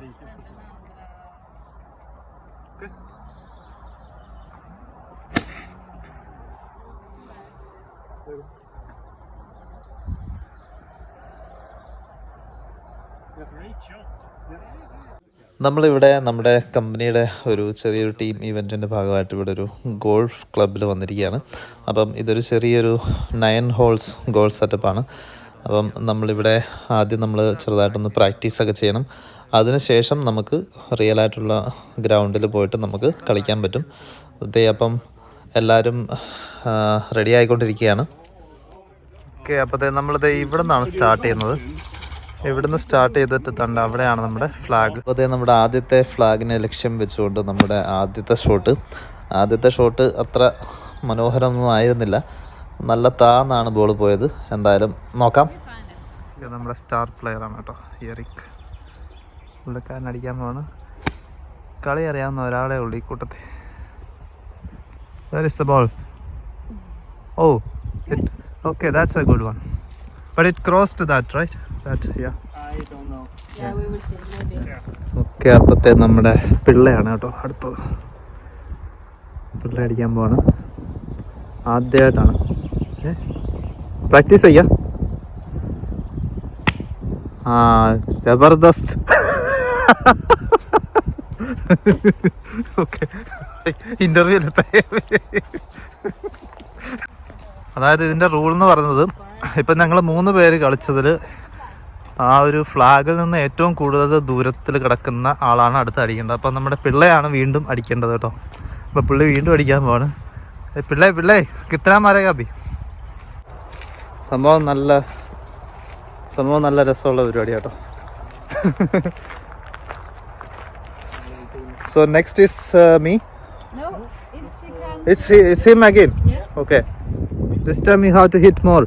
നമ്മളിവിടെ നമ്മുടെ കമ്പനിയുടെ ഒരു ചെറിയൊരു ടീം ഇവന്റിന്റെ ഭാഗമായിട്ട് ഇവിടെ ഒരു ഗോൾഫ് ക്ലബ്ബിൽ വന്നിരിക്കുകയാണ്. അപ്പം ഇതൊരു ചെറിയൊരു നയൻ ഹോൾസ് ഗോൾ സെറ്റപ്പാണ് അപ്പം നമ്മളിവിടെ ആദ്യം നമ്മൾ ചെറുതായിട്ടൊന്ന് പ്രാക്ടീസൊക്കെ ചെയ്യണം. അതിനുശേഷം നമുക്ക് റിയൽ ആയിട്ടുള്ള ഗ്രൗണ്ടിൽ പോയിട്ട് നമുക്ക് കളിക്കാൻ പറ്റും. ദേ അപ്പം എല്ലാവരും റെഡി ആയിക്കൊണ്ടിരിക്കുകയാണ്. ഓക്കെ അപ്പോൾ നമ്മളിത് ഇവിടെ നിന്നാണ് സ്റ്റാർട്ട് ചെയ്യുന്നത്. ഇവിടുന്ന് സ്റ്റാർട്ട് ചെയ്തിട്ട് തണ്ട അവിടെയാണ് നമ്മുടെ ഫ്ലാഗ് അതേ നമ്മുടെ ആദ്യത്തെ ഫ്ലാഗിനെ ലക്ഷ്യം വെച്ചുകൊണ്ട് നമ്മുടെ ആദ്യത്തെ ഷോട്ട് ആദ്യത്തെ ഷോട്ട് അത്ര മനോഹരമൊന്നും ആയിരുന്നില്ല. നല്ല താന്നാണ് ബോൾ പോയത്. എന്തായാലും നോക്കാം. നമ്മുടെ സ്റ്റാർ പ്ലെയറാണ് കേട്ടോ എറിക്. പുള്ളിക്കാരൻ അടിക്കാൻ പോവാണ് കളി അറിയാവുന്ന ഒരാളെ ഉള്ളൂ ഈ കൂട്ടത്തിൽ good one. But it crossed that, right? That, yeah. I don't know. Yeah, we will see. Maybe. Okay അപ്പത്തെ നമ്മുടെ പിള്ളയാണ് കേട്ടോ അടുത്തത് പിള്ള അടിക്കാൻ പോവാണ് ആദ്യമായിട്ടാണ് ഏ പ്രാക്ടീസ് ചെയ്യാ ആ ജബർദസ്ത് ഓക്കെ. ഇന്റർവ്യൂ അതായത് ഇതിന്റെ റൂൾ എന്ന് പറയുന്നത് ഇപ്പം ഞങ്ങൾ മൂന്ന് പേര് കളിച്ചതിൽ ആ ഒരു ഫ്ലാഗിൽ നിന്ന് ഏറ്റവും കൂടുതൽ ദൂരത്തിൽ കിടക്കുന്ന ആളാണ് അടുത്ത് അടിക്കേണ്ടത്. അപ്പം നമ്മുടെ പിള്ളയാണ് വീണ്ടും അടിക്കേണ്ടത് കേട്ടോ. അപ്പം പിള്ളി വീണ്ടും അടിക്കാൻ പോവാണ്. പിള്ളേ പിള്ളേ പിള്ളേ കിത്തന കാപ്പി സംഭവം നല്ല സംഭവം നല്ല രസമുള്ള പരിപാടി കേട്ടോ. So next is me No, it's she can. It's it's him again okay this time you have to hit more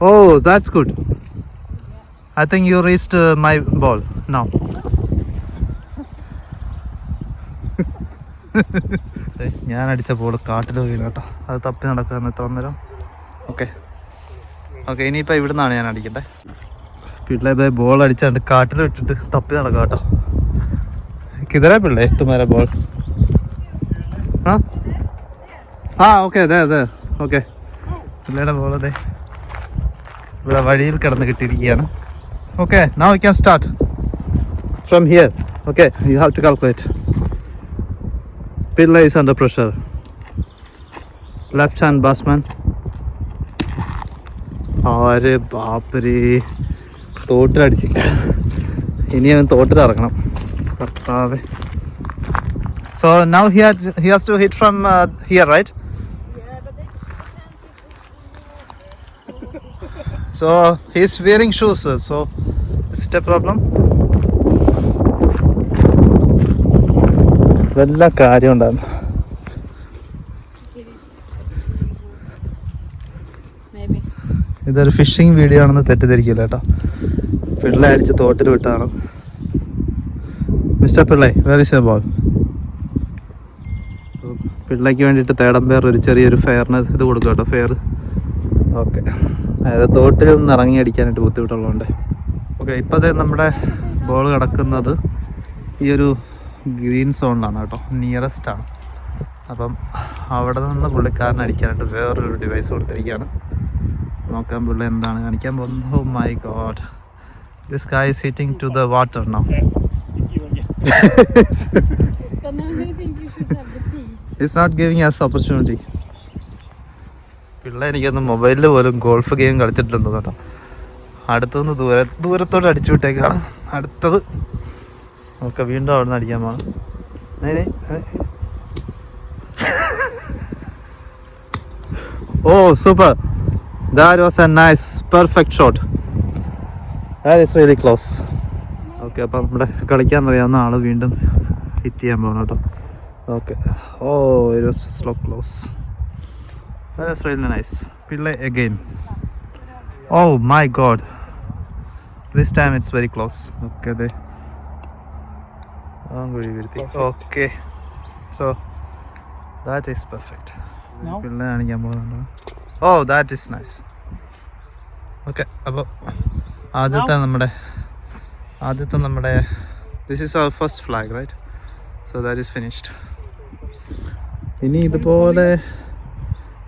Oh, that's good. I think you reached uh, my ball now. ഞാൻ അടിച്ച ball കാട്ടിൽ വീണു കേട്ടോ. അത് തപ്പി നടക്കാന്ന് ഇത്ര നേരം. Okay okay ഇനിയിപ്പോൾ ഇവിടുന്നാണ് ഞാൻ അടിക്കട്ടെ പിള്ളേ ബോൾ അടിച്ചാണ്ട് കാട്ടിൽ വിട്ടിട്ട് തപ്പി നടക്കാം കേട്ടോ. കിതറ പിള്ളേ തുമാര ബോൾ ആ? ആ ഓക്കെ അതെ അതെ ഓക്കെ പിള്ളേടെ ബോൾ അതെ. ഇവിടെ വഴിയിൽ കിടന്ന് കിട്ടിയിരിക്കുകയാണ്. Okay now you can start from here okay you have to calculate Pillai is under pressure left hand batsman ആരെ ബാപ്പരേ തോട്ടിലടിച്ചില്ല. ഇനി അവൻ തോട്ടിലിറങ്ങണം കർത്താവേ. So now he he has to hit from here right so he's wearing shoes so it a problem നല്ല കാര്യം ഉണ്ടായിരുന്നു. ഇതൊരു ഫിഷിംഗ് വീഡിയോ ആണെന്ന് തെറ്റിദ്ധരിക്കില്ല കേട്ടോ. പിള്ള അടിച്ച് തോട്ടിൽ വിട്ടതാണ്. മിസ്റ്റർ പിള്ളേ വെരി സേ ബോൾ പിള്ളയ്ക്ക് വേണ്ടിയിട്ട് തേടം പേർ ഒരു ചെറിയൊരു ഫെയർനെസ് ഇത് കൊടുക്കും കേട്ടോ ഫെയർ ഓക്കെ അതായത് തോട്ടിൽ നിന്ന് ഇറങ്ങി അടിക്കാനായിട്ട് ബുദ്ധിമുട്ടുള്ളതുകൊണ്ട്. ഓക്കെ ഇപ്പോഴത്തെ നമ്മുടെ ബോൾ കിടക്കുന്നത് ഈ ഒരു ഗ്രീൻ സോണിലാണ് കേട്ടോ നിയറസ്റ്റ് ആണ്. അപ്പം അവിടെ നിന്ന് പുള്ളിക്കാരൻ അടിക്കാനായിട്ട് വേറൊരു ഡിവൈസ് കൊടുത്തിരിക്കുകയാണ്. നോക്കാൻ പുള്ളി എന്താണ് കാണിക്കാൻ പോകുന്നത്. Oh my god this guy is hitting to the water now But now. I think you should have the pee. It's not giving as opportunity Pillai എനിക്കൊന്ന് മൊബൈലിൽ പോലും ഗോൾഫ് ഗെയിം കളിച്ചിട്ടില്ലെന്ന് കേട്ടോ. അടുത്തുനിന്ന് ദൂരെ ദൂരത്തോട്ട് അടിച്ചു വിട്ടേക്കാണ്. അടുത്തത്. നമുക്ക് വീണ്ടും അവിടെ നിന്ന് അടിക്കാൻ പോകണം ഓ super that was a nice perfect shot that is really close okay അപ്പോൾ നമ്മുടെ കളിക്കാൻ അറിയാവുന്ന ആൾ വീണ്ടും ഹിറ്റ് ചെയ്യാൻ പോകണം കേട്ടോ. Okay oh it was slow close that was really nice Pillai again oh my god this time it's very close okay അതെ കുഴി വീഴ്ത്തി okay so that is perfect? Pillai കാണിക്കാൻ പോകുന്നുണ്ടോ oh that is nice okay അപ്പോൾ ആദ്യത്തെ നമ്മുടെ ആദ്യത്തെ നമ്മുടെ this is our first flag right so that is finished ഇനി ഇതുപോലെ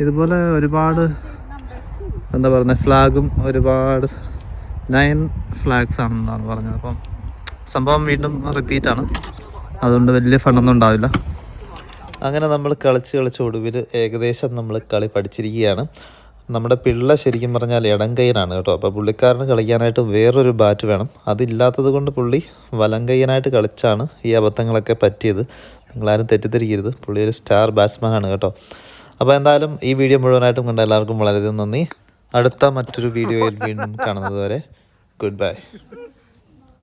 ഇതുപോലെ ഒരുപാട് എന്താ പറയുന്നത് ഫ്ലാഗും ഒരുപാട് നയൻ ഫ്ലാഗ്സ് ആണെന്നാണ് പറഞ്ഞത്. അപ്പം സംഭവം വീണ്ടും റിപ്പീറ്റ് ആണ്. അതുകൊണ്ട് വലിയ ഫണ്ടൊന്നും ഉണ്ടാവില്ല. അങ്ങനെ നമ്മൾ കളിച്ച് കളിച്ച് ഒടുവിൽ ഏകദേശം നമ്മൾ കളി പഠിച്ചിരിക്കുകയാണ്. നമ്മുടെ പിള്ള ശരിക്കും പറഞ്ഞാൽ ഇടം കയ്യനാണ് കേട്ടോ. അപ്പോൾ പുള്ളിക്കാരന് കളിക്കാനായിട്ട് വേറൊരു ബാറ്റ് വേണം. അതില്ലാത്തത് കൊണ്ട് പുള്ളി വലം കൈയനായിട്ട് കളിച്ചാണ് ഈ അബദ്ധങ്ങളൊക്കെ പറ്റിയത്. നിങ്ങളാരും തെറ്റിദ്ധരിക്കരുത്. പുള്ളി ഒരു സ്റ്റാർ ബാറ്റ്സ്മാൻ ആണ് കേട്ടോ. അപ്പോൾ എന്തായാലും ഈ വീഡിയോ മുഴുവനായിട്ടും കണ്ട എല്ലാവർക്കും വളരെയധികം നന്ദി. അടുത്ത മറ്റൊരു വീഡിയോയിൽ വീണ്ടും കാണുന്നത് വരെ ഗുഡ് ബൈ